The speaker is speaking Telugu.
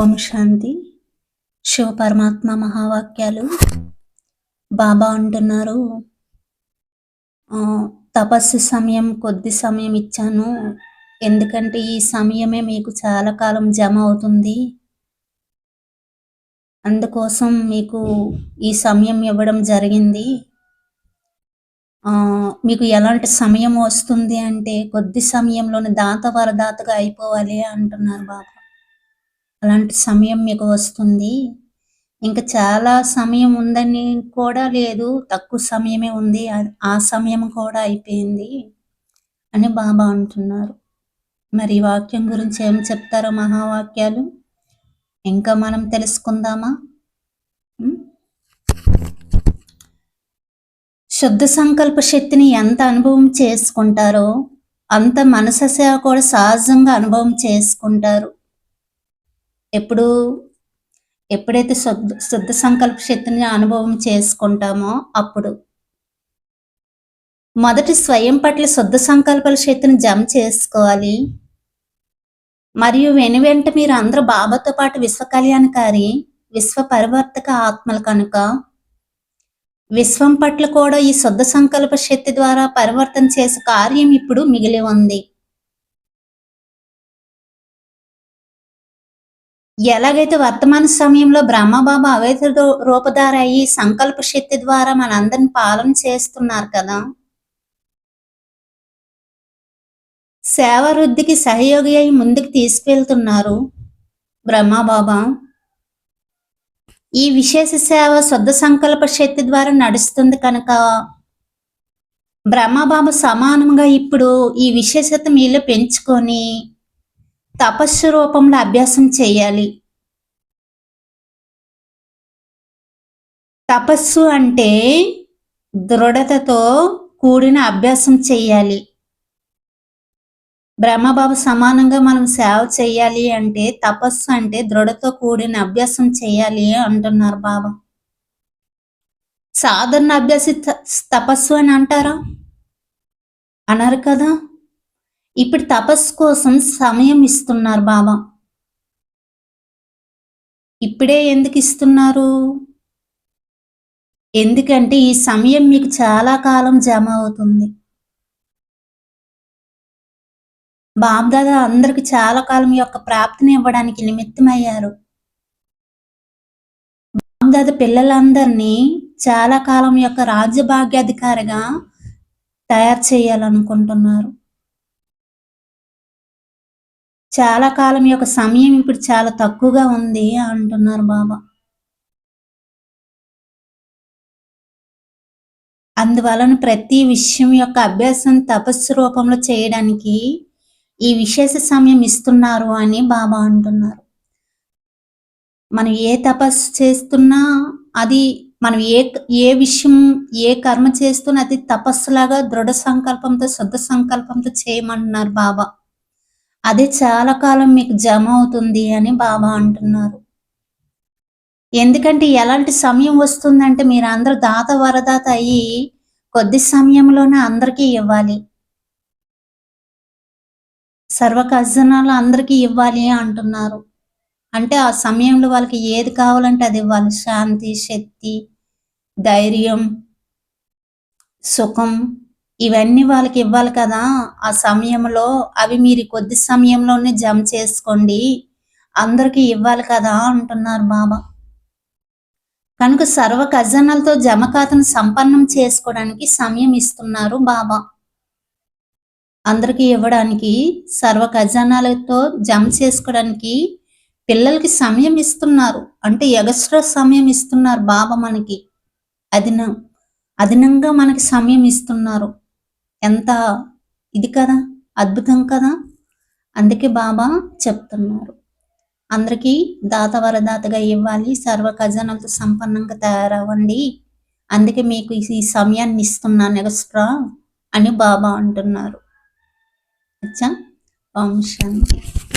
ఓం శాంతి శివ పరమాత్మ మహావాక్యాలు బాబా అంటున్నారు. తపస్సు సమయం కొద్ది సమయం ఇచ్చాను. ఎందుకంటే ఈ సమయమే మీకు చాలా కాలం జమ అవుతుంది. అందుకోసం మీకు ఈ సమయం ఇవ్వడం జరిగింది. మీకు ఎలాంటి సమయం వస్తుంది అంటే కొద్ది సమయంలోనే దాత వరదాతగా అయిపోవాలి అంటున్నారు బాబా. అలాంటి సమయం మీకు వస్తుంది. ఇంకా చాలా సమయం ఉందని కూడా లేదు. తక్కువ సమయమే ఉంది. ఆ సమయం కూడా అయిపోయింది అని బాబా అంటున్నారు. మరి వాక్యం గురించి ఏం చెప్తారో మహావాక్యాలు? ఇంకా మనం తెలుసుకుందామా? శుద్ధ సంకల్ప శక్తిని ఎంత అనుభవం చేసుకుంటారో అంత మనస సేవ కూడా సహజంగా అనుభవం చేసుకుంటారు. ఎప్పుడు ఎప్పుడైతే శుద్ధ శుద్ధ సంకల్ప శక్తిని అనుభవం చేసుకుంటామో అప్పుడు. మొదటి స్వయం పట్ల శుద్ధ సంకల్పాల శక్తిని జమ చేసుకోవాలి. మరియు వెను వెంట మీరు అందరూ బాబాతో పాటు విశ్వ కళ్యాణకారి విశ్వ పరివర్తక ఆత్మలు కనుక విశ్వం పట్ల కూడా ఈ శుద్ధ సంకల్ప శక్తి ద్వారా పరివర్తన చేసే కార్యం ఇప్పుడు మిగిలి ఉంది. ఎలాగైతే వర్తమాన సమయంలో బ్రహ్మబాబా అవైత రూపధార అయ్యి సంకల్ప శక్తి ద్వారా మనందరిని పాలన చేస్తున్నారు కదా? సేవ వృద్ధికి సహయోగి అయి ముందుకు తీసుకెళ్తున్నారు బ్రహ్మబాబా. ఈ విశేష సేవ శుద్ధ సంకల్ప శక్తి ద్వారా నడుస్తుంది కనుక బ్రహ్మబాబు సమానంగా ఇప్పుడు ఈ విశేషత మీలో పెంచుకొని తపస్సు రూపంలో అభ్యాసం చేయాలి. తపస్సు అంటే దృఢతతో కూడిన అభ్యాసం చేయాలి. బ్రహ్మబాబు సమానంగా మనం సేవ చేయాలి అంటే తపస్సు అంటే దృఢతో కూడిన అభ్యాసం చేయాలి అంటున్నారు బాబా. సాధారణ అభ్యాసి తపస్సు అని అంటారా? అన్నారు కదా? ఇప్పుడు తపస్సు కోసం సమయం ఇస్తున్నారు బాబా ఇప్పుడే ఎందుకు ఇస్తున్నారు? ఎందుకంటే ఈ సమయం మీకు చాలా కాలం జమ అవుతుంది. బాబ్దాదా అందరికి చాలా కాలం యొక్క ప్రాప్తిని ఇవ్వడానికి నిమిత్తమయ్యారు. బాబ్దాద పిల్లలందరినీ చాలా కాలం యొక్క రాజ్యభాగ్యాధికారిగా తయారు చేయాలనుకుంటున్నారు. చాలా కాలం యొక్క సమయం ఇప్పుడు చాలా తక్కువగా ఉంది అంటున్నారు బాబా. అందువలన ప్రతి విషయం యొక్క అభ్యాసం తపస్సు రూపంలో చేయడానికి ఈ విశేష సమయం ఇస్తున్నారు అని బాబా అంటున్నారు. మనం ఏ తపస్సు చేస్తున్నా అది మనం ఏ ఏ విషయం ఏ కర్మ చేస్తున్నా అది తపస్సులాగా దృఢ సంకల్పంతో శుద్ధ సంకల్పంతో చేయమంటున్నారు బాబా. అది చాలా కాలం మీకు జమ అవుతుంది అని బాబా అంటున్నారు. ఎందుకంటే ఎలాంటి సమయం వస్తుందంటే మీరు అందరూ దాత వరదాత అయ్యి కొద్ది సమయంలోనే అందరికీ ఇవ్వాలి. సర్వ ఖజనాలు అందరికీ ఇవ్వాలి అంటున్నారు. అంటే ఆ సమయంలో వాళ్ళకి ఏది కావాలంటే అది ఇవ్వాలి. శాంతి శక్తి ధైర్యం సుఖం ఇవన్నీ వాళ్ళకి ఇవ్వాలి కదా. ఆ సమయంలో అవి మీరు కొద్ది సమయంలోనే జమ చేసుకోండి. అందరికీ ఇవ్వాలి కదా అంటున్నారు బాబా. కనుక సర్వ ఖజానాలతో జమ ఖాతాను సంపన్నం చేసుకోవడానికి సమయం ఇస్తున్నారు బాబా. అందరికీ ఇవ్వడానికి సర్వ ఖజానాలతో జమ చేసుకోవడానికి పిల్లలకి సమయం ఇస్తున్నారు. అంటే ఎగస్ట్రా సమయం ఇస్తున్నారు బాబా మనకి. అదిన అదనంగా మనకి సమయం ఇస్తున్నారు. ఎంత ఇది కదా అద్భుతం కదా? అందుకే బాబా చెప్తున్నారు. అందరికీ దాత వరదాతగా ఇవ్వాలి సర్వ ఖజానాలతో సంపన్నంగా తయారవ్వండి. అందుకే మీకు ఈ సమయాన్ని ఇస్తున్నాను ఎక్స్ట్రా అని బాబా అంటున్నారు. అచ్చా ఓం శాంతి